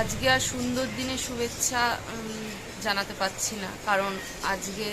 আজকে আর সুন্দর দিনে শুভেচ্ছা জানাতে পারছি না। কারণ আজকে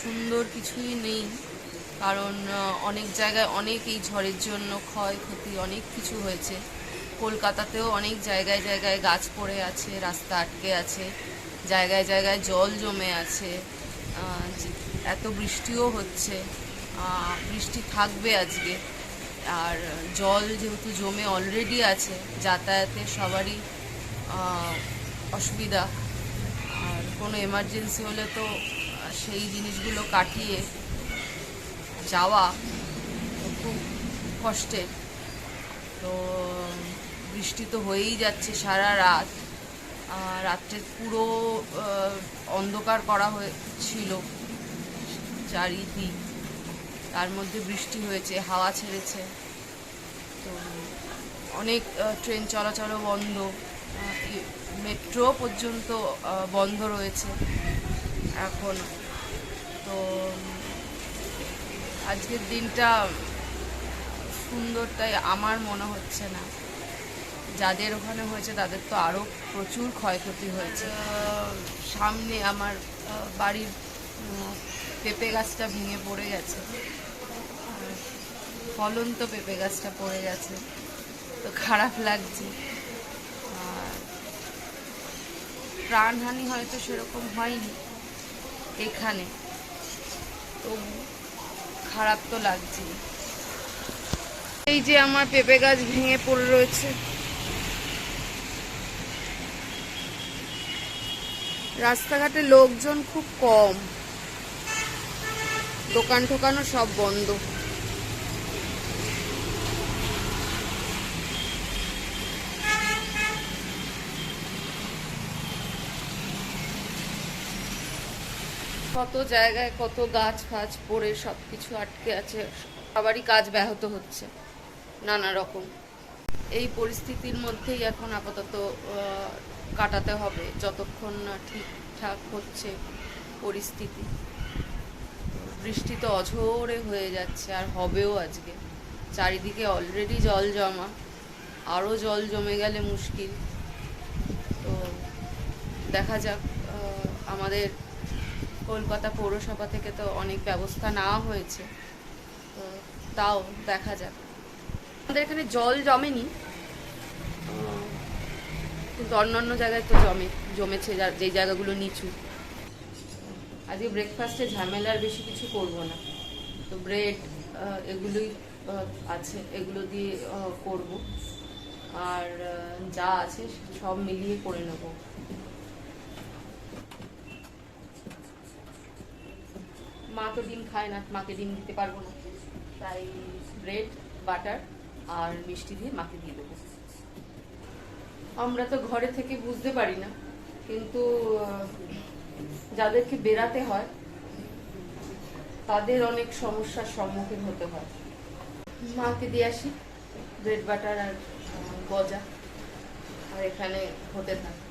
সুন্দর কিছুই নেই। কারণ অনেক জায়গায় অনেক এই ঝড়ের জন্য ক্ষয়ক্ষতি, অনেক কিছু হয়েছে। কলকাতাতেও অনেক জায়গায় জায়গায় গাছ পড়ে আছে, রাস্তা আটকে আছে, জায়গায় জায়গায় জল জমে আছে। এত বৃষ্টিও হচ্ছে। বৃষ্টি থাকবে আজকে। আর জল যেহেতু জমে অলরেডি আছে, যাতায়াতে সবারই অসুবিধা। আর কোনো এমার্জেন্সি হলে তো সেই জিনিসগুলো কাটিয়ে যাওয়া খুব কষ্টের তো, বৃষ্টি তো হয়েই যাচ্ছে সারা রাত। রাত্রে পুরো অন্ধকার করা হয়েছিল চারিদিক। তার মধ্যে বৃষ্টি হয়েছে, হাওয়া ছেড়েছে। তো অনেক ট্রেন চলাচলও বন্ধ। মেট্রো পর্যন্ত বন্ধ রয়েছে এখন। তো আজকের দিনটা সুন্দর, তাই আমার মনে হচ্ছে না। যাদের ওখানে হয়েছে, তাদের তো আরও প্রচুর ক্ষয়ক্ষতি হয়েছে। সামনে আমার বাড়ির পেঁপে গাছটা ভেঙে পড়ে গেছে। ফলন তো পেঁপে গাছটা পড়ে গেছে। তো খারাপ লাগছে আর প্রাণহানি হয়তো সেরকম হয়নি এখানে। তবু খারাপ তো লাগছে এই যে আমার পেঁপে গাছ ভেঙে পড়ে রয়েছে। রাস্তাঘাটে লোকজন খুব কম। দোকান টোকানও সব বন্ধ। কত জায়গায় কত গাছ ফাছ পড়ে সব কিছু আটকে আছে, সবারই কাজ ব্যাহত হচ্ছে, নানা রকম। এই পরিস্থিতির মধ্যেই এখন আপাতত কাটাতে হবে, যতক্ষণ না ঠিকঠাক হচ্ছে পরিস্থিতি। বৃষ্টি তো অঝোরে হয়ে যাচ্ছে, আর হবেও আজকে। চারিদিকে অলরেডি জল জমা আরও জল জমে গেলে মুশকিল। তো দেখা যাক আমাদের কলকাতা পৌরসভা থেকে তো অনেক ব্যবস্থা নেওয়া হয়েছে। তো তাও দেখা যাক। আমাদের এখানে জল জমেনি। কিন্তু অন্যান্য জায়গায় তো জমে, জমেছে যেই জায়গাগুলো নিচু। আজকে ব্রেকফাস্টে ঝামেলার বেশি কিছু করব না। তো ব্রেড এগুলোই আছে, এগুলো দিয়ে করব। আর যা আছে সব মিলিয়ে করে নেব। মা তো ডিম খায় না, মাকে ডিম দিতে পারব না। তাই ব্রেড বাটার আর মিষ্টি দিয়ে মাকে দিয়ে দেবো। আমরা তো ঘরে থেকে বুঝতে পারি না, কিন্তু যাদেরকে বেরাতে হয়, তাদের অনেক সমস্যার সম্মুখীন হতে হয়। মাকে দিয়ে আসি ব্রেড বাটার আর গজা। আর এখানে হতে থাকে।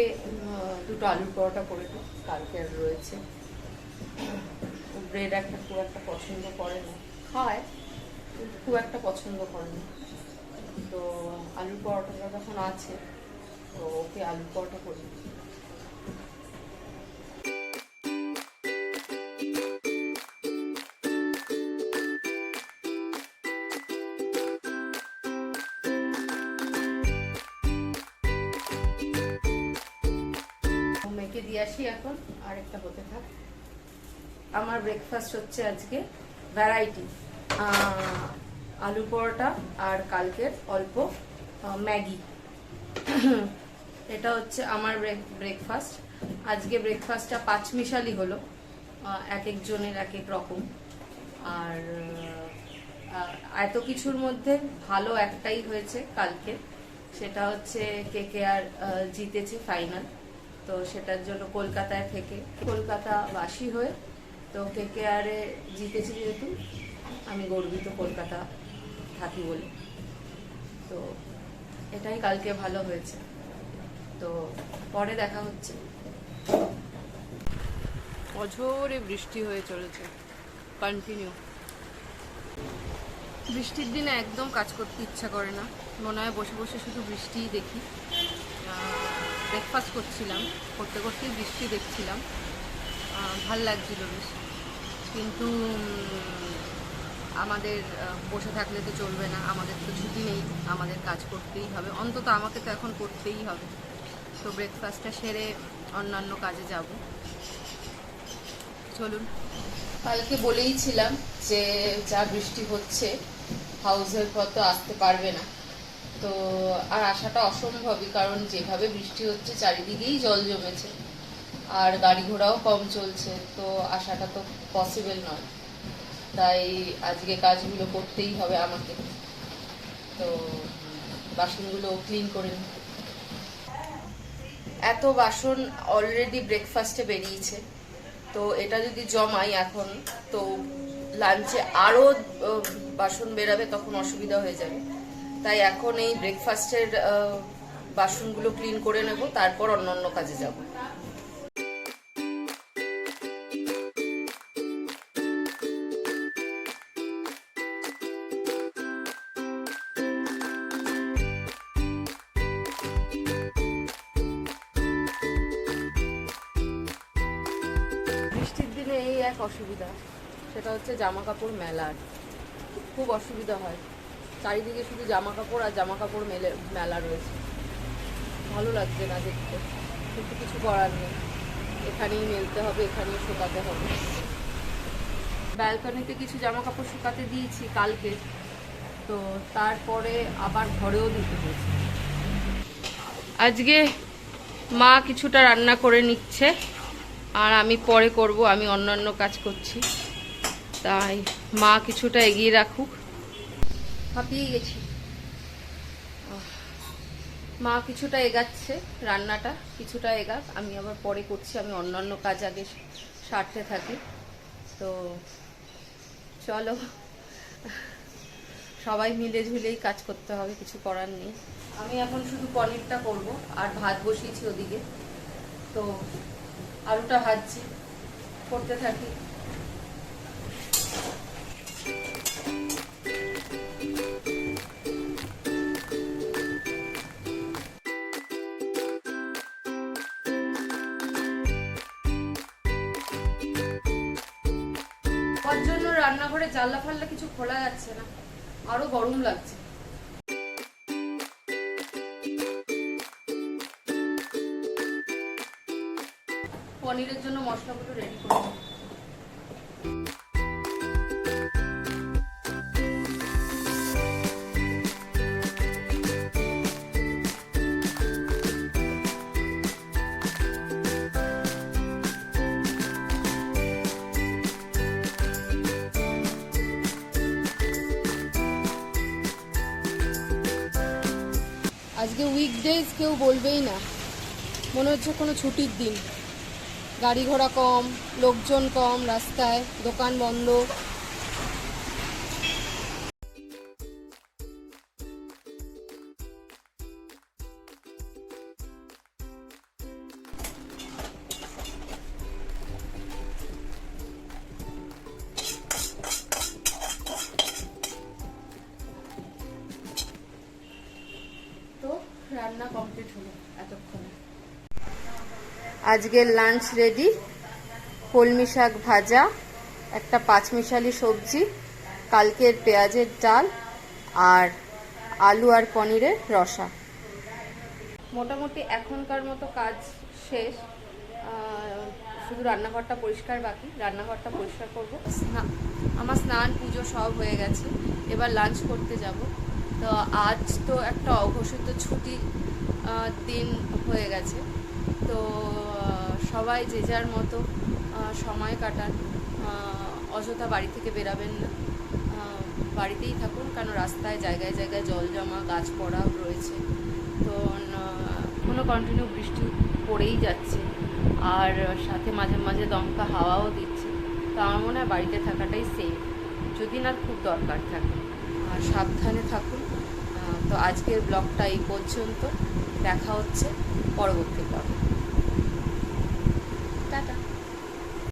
আহ, দুটো আলুর পরোটা করে দিই কালকে আর রয়েছে। ব্রেড একটা খুব একটা পছন্দ করে না। খায় কিন্তু খুব একটা পছন্দ করে না। তো আলুর পরোটাটা যখন আছে তো ওকে আলুর পরোটা করে দিই। দিয়ে আসি এখন, আরেকটা হতে থাক। আমার ব্রেকফাস্ট হচ্ছে আজকে ভ্যারাইটি আলু পরোটা আর কালকের অল্প ম্যাগি। এটা হচ্ছে আমার ব্রেকফাস্ট আজকে ব্রেকফাস্টটা পাঁচমিশালি হলো এক একজনের এক এক রকম। আর এত কিছুর মধ্যে ভালো একটাই হয়েছে কালকে। সেটা হচ্ছে কে কে আর জিতেছে ফাইনাল তো সেটার জন্য কলকাতায় থেকে কলকাতা বাসী হয়ে তো কে আরে জিতেছি যেহেতু, আমি গর্বিত কলকাতা থাকি বলে। তো এটাই কালকে ভালো হয়েছে। তো পরে দেখা হচ্ছে। অঝোরে বৃষ্টি হয়ে চলেছে। কন্টিনিউ বৃষ্টির দিনে একদম কাজ করতে ইচ্ছা করে না। মনে হয় বসে বসে শুধু বৃষ্টিই দেখি। ব্রেকফাস্ট করছিলাম, করতে করতেই বৃষ্টি দেখছিলাম। ভালো লাগছিল বেশ। কিন্তু আমাদের বসে থাকলে তো চলবে না, আমাদের তো ছুটি নেই, আমাদের কাজ করতেই হবে। অন্তত আমাকে তো এখন করতেই হবে। তো ব্রেকফাস্টটা সেরে অন্যান্য কাজে যাব। চলুন। কালকে বলেইছিলাম যে যা বৃষ্টি হচ্ছে হাউসের পর তো আসতে পারবে না। তো আর আসাটা অসম্ভবই, কারণ যেভাবে বৃষ্টি হচ্ছে চারিদিকেই জল জমেছে, আর গাড়ি ঘোড়াও কম চলছে, তো আসাটা তো পসিবল নয়। তাই আজকে কাজগুলো করতেই হবে আমাকে। তো বাসনগুলো ক্লিন করে নিই এত বাসন অলরেডি ব্রেকফাস্টে বেরিয়েছে, তো এটা যদি জমাই এখন, তো লাঞ্চে আরও বাসন বেরাবে তখন অসুবিধা হয়ে যাবে। তাই এখন এই ব্রেকফাস্টের বাসনগুলো ক্লিন করে নেব, তারপর অন্য অন্য কাজে যাব। বৃষ্টির দিনে এই এক অসুবিধা, সেটা হচ্ছে জামা কাপড় মেলার। খুব অসুবিধা হয়। চারিদিকে শুধু জামা কাপড় আর জামা কাপড় মেলে, মেলা রয়েছে। ভালো লাগছে না দেখতে। কিন্তু কিছু করার নেই। এখানেই মেলতে হবে, এখানেই শুকাতে হবে। ব্যালকনিতে কিছু জামা কাপড় শুকাতে দিয়েছি কালকে। তো তারপরে আবার ঘরেও দিতে হয়েছে। আজকে মা কিছুটা রান্না করে নিচ্ছে, আর আমি পরে করব, আমি অন্যান্য কাজ করছি। তাই মা কিছুটা এগিয়ে রাখুক। হাঁপিয়ে গেছি। মা কিছুটা এগাচ্ছে রান্নাটা, কিছুটা এগাক, আমি আবার পরে করছি, আমি অন্যান্য কাজ আগে সারতে থাকি। তো চলো, সবাই মিলে ঝুলেই কাজ করতে হবে, কিছু করার নেই। আমি এখন শুধু পনিরটা করব, আর ভাত বসিয়েছি ওদিকে। তো আলুটা ভাজছি, করতে থাকি। ওর জন্য রান্নাঘরে জানলা ফাল্লা কিছু খোলা যাচ্ছে না। আরও গরম লাগছে। পনিরের জন্য মশলাগুলো রেডি করে আজকে উইকডেজ কেউ বলবেই না। মনে হচ্ছে কোনো ছুটির দিন। গাড়ি ঘোড়া কম, লোকজন কম, রাস্তায় দোকান বন্ধ। আজকের লাঞ্চ রেডি কলমি শাক ভাজা, একটা পাঁচমিশালি সবজি, কালকের পেঁয়াজের ডাল আর আলু আর পনিরের রসা। মোটামুটি এখনকার মতো কাজ শেষ। শুধু রান্নাঘরটা পরিষ্কার বাকি, রান্নাঘরটা পরিষ্কার করব। আমার স্নান, পুজো সব হয়ে গেছে। এবার লাঞ্চ করতে যাব। তো আজ তো একটা অঘোষিত ছুটি দিন হয়ে গেছে। তো সবাই যে যার মতো সময় কাটান। অযথা বাড়ি থেকে বেরাবেন না। বাড়িতেই থাকুন, কারণ রাস্তায় জায়গায় জায়গায় জল জমা, গাছ পড়া রয়েছে। তো কোনো কন্টিনিউ বৃষ্টি পড়েই যাচ্ছে। আর সাথে মাঝে মাঝে দমকা হাওয়াও দিচ্ছে। তো আমার মনে হয় বাড়িতে থাকাটাই সেফ যদি না, খুব দরকার থাকে। আর সাবধানে থাকুন। তো আজকের ব্লগটা এই পর্যন্ত। দেখা হচ্ছে পরবর্তী টাটা